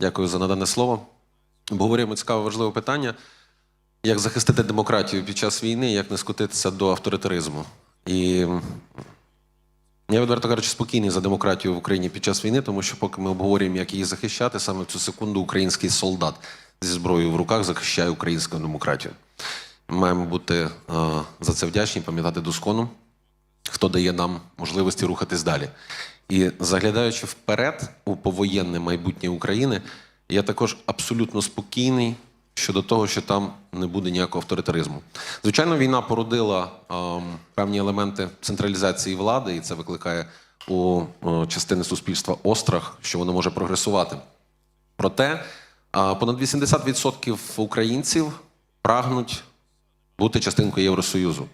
Дякую за надане слово. Обговорюємо цікаве важливе питання, як захистити демократію під час війни, як не скотитися до авторитаризму. І я, відверто кажучи, спокійний за демократію в Україні під час війни, тому що поки ми обговорюємо, як її захищати, саме в цю секунду український солдат зі зброєю в руках захищає українську демократію. Ми маємо бути е, за це вдячні, пам'ятати доскону, хто дає нам можливості рухатись далі. І заглядаючи вперед у повоєнне майбутнє України, я також абсолютно спокійний щодо того, що там не буде ніякого авторитаризму. Звичайно, війна породила ем, певні елементи централізації влади, і це викликає у е, частини суспільства острах, що воно може прогресувати. Проте а, понад 80% українців прагнуть бути частинкою Євросоюзу.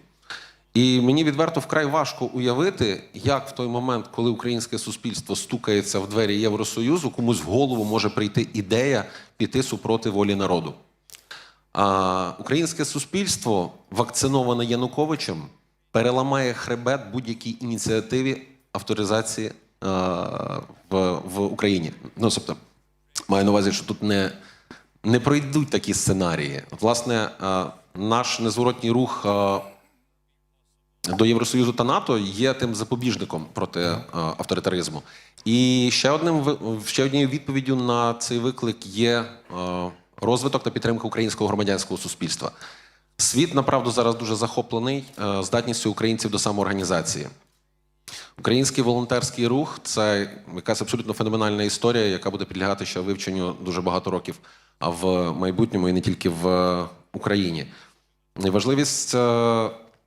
І мені відверто вкрай важко уявити, як в той момент, коли українське суспільство стукається в двері Євросоюзу, комусь в голову може прийти ідея піти супроти волі народу. А, українське суспільство, вакциноване Януковичем, переламає хребет будь-якій ініціативі авторизації а, в, в Україні. Ну, тобто, маю на увазі, що тут не, не пройдуть такі сценарії. Власне, а, наш незворотній рух. а, до Євросоюзу та НАТО є тим запобіжником проти авторитаризму. І ще одним ще однією відповіддю на цей виклик є розвиток та підтримка українського громадянського суспільства. Світ направду зараз дуже захоплений здатністю українців до самоорганізації. Український волонтерський рух це якась абсолютно феноменальна історія, яка буде підлягати ще вивченню дуже багато років а в майбутньому і не тільки в Україні. Важливість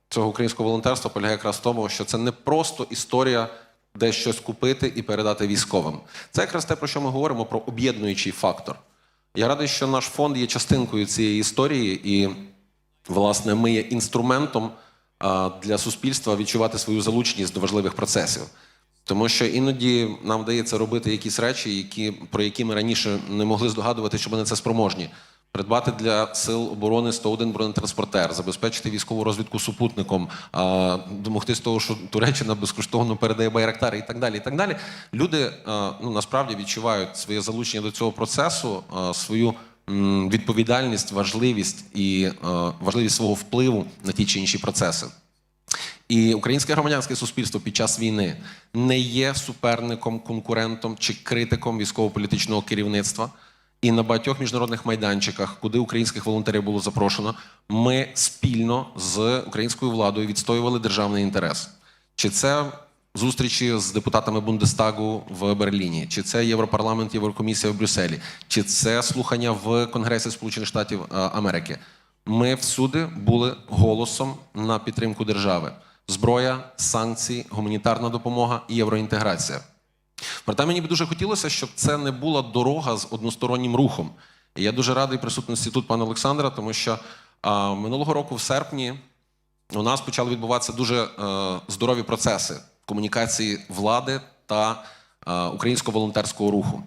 цього українського волонтерства полягає якраз в тому, що це не просто історія, де щось купити і передати військовим. Це якраз те, про що ми говоримо, про об'єднуючий фактор. Я радий, що наш фонд є частинкою цієї історії, і, власне, ми є інструментом для суспільства відчувати свою залученість до важливих процесів. Тому що іноді нам вдається робити якісь речі, які, про які ми раніше не могли здогадувати, що ми на це спроможні. Придбати для сил оборони 101 бронетранспортер, забезпечити військову розвідку супутником, а, домогтись того, що Туреччина безкоштовно передає байрактари і так далі. І так далі. Люди ну, насправді відчувають своє залучення до цього процесу, свою відповідальність, важливість і важливість свого впливу на ті чи інші процеси. І українське громадянське суспільство під час війни не є суперником, конкурентом чи критиком військово-політичного керівництва. І на багатьох міжнародних майданчиках, куди українських волонтерів було запрошено, ми спільно з українською владою відстоювали державний інтерес. Чи це зустрічі з депутатами Бундестагу в Берліні, чи це Європарламент, Єврокомісія в Брюсселі, чи це слухання в Конгресі Сполучених Штатів е, Америки. Ми всюди були голосом на підтримку держави: зброя, санкції, гуманітарна допомога і євроінтеграція. Проте мені б дуже хотілося, щоб це не була дорога з одностороннім рухом. І я дуже радий присутності тут пана Олександра, тому що а, минулого року, в серпні, у нас почали відбуватися дуже е, здорові процеси комунікації влади та е, українського волонтерського руху.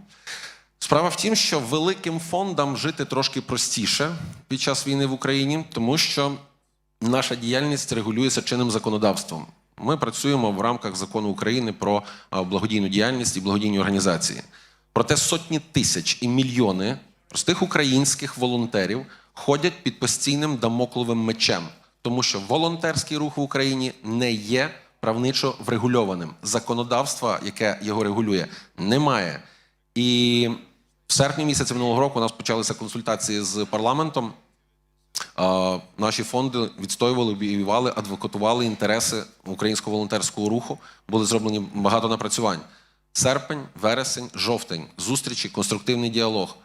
Справа в тім, що великим фондам жити трошки простіше під час війни в Україні, тому що наша діяльність регулюється чинним законодавством. Ми працюємо в рамках закону України про благодійну діяльність і благодійні організації. Проте сотні тисяч і мільйони простих українських волонтерів ходять під постійним дамокловим мечем, тому що волонтерський рух в Україні не є правничо врегульованим. Законодавства, яке його регулює, немає. І в серпні місяці минулого року у нас почалися консультації з парламентом. Наші фонди відстоювали, обігрівали, адвокатували інтереси українського волонтерського руху. Були зроблені багато напрацювань. Серпень, вересень, жовтень, зустрічі, конструктивний діалог.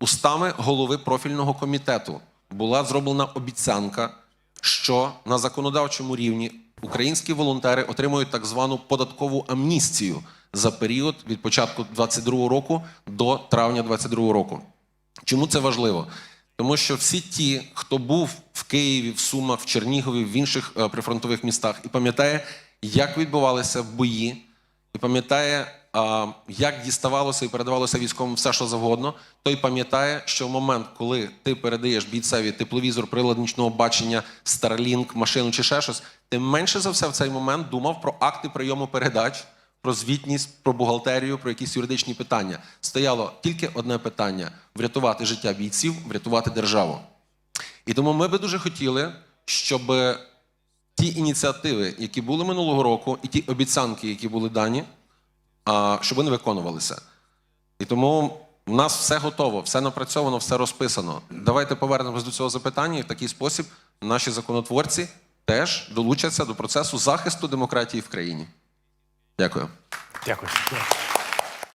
Устами голови профільного комітету була зроблена обіцянка, що на законодавчому рівні українські волонтери отримують так звану податкову амністію за період від початку 22 року до травня 22 року. Чому це важливо? Тому що всі ті, хто був в Києві, в Сумах, в Чернігові, в інших е, прифронтових містах, і пам'ятає, як відбувалися бої, і пам'ятає, як діставалося і передавалося військовим все, що завгодно, той пам'ятає, що в момент, коли ти передаєш бійцеві тепловізор, прилад нічного бачення, Starlink, машину чи ще щось, ти менше за все в цей момент думав про акти прийому передач, про звітність, про бухгалтерію, про якісь юридичні питання. Стояло тільки одне питання: врятувати життя бійців, врятувати державу. І тому ми би дуже хотіли, щоб ті ініціативи, які були минулого року, і ті обіцянки, які були дані, щоб вони виконувалися. І тому в нас все готово, все напрацьовано, все розписано. Давайте повернемось до цього запитання, і в такий спосіб наші законотворці теж долучаться до процесу захисту демократії в країні. Дякую. Дякую.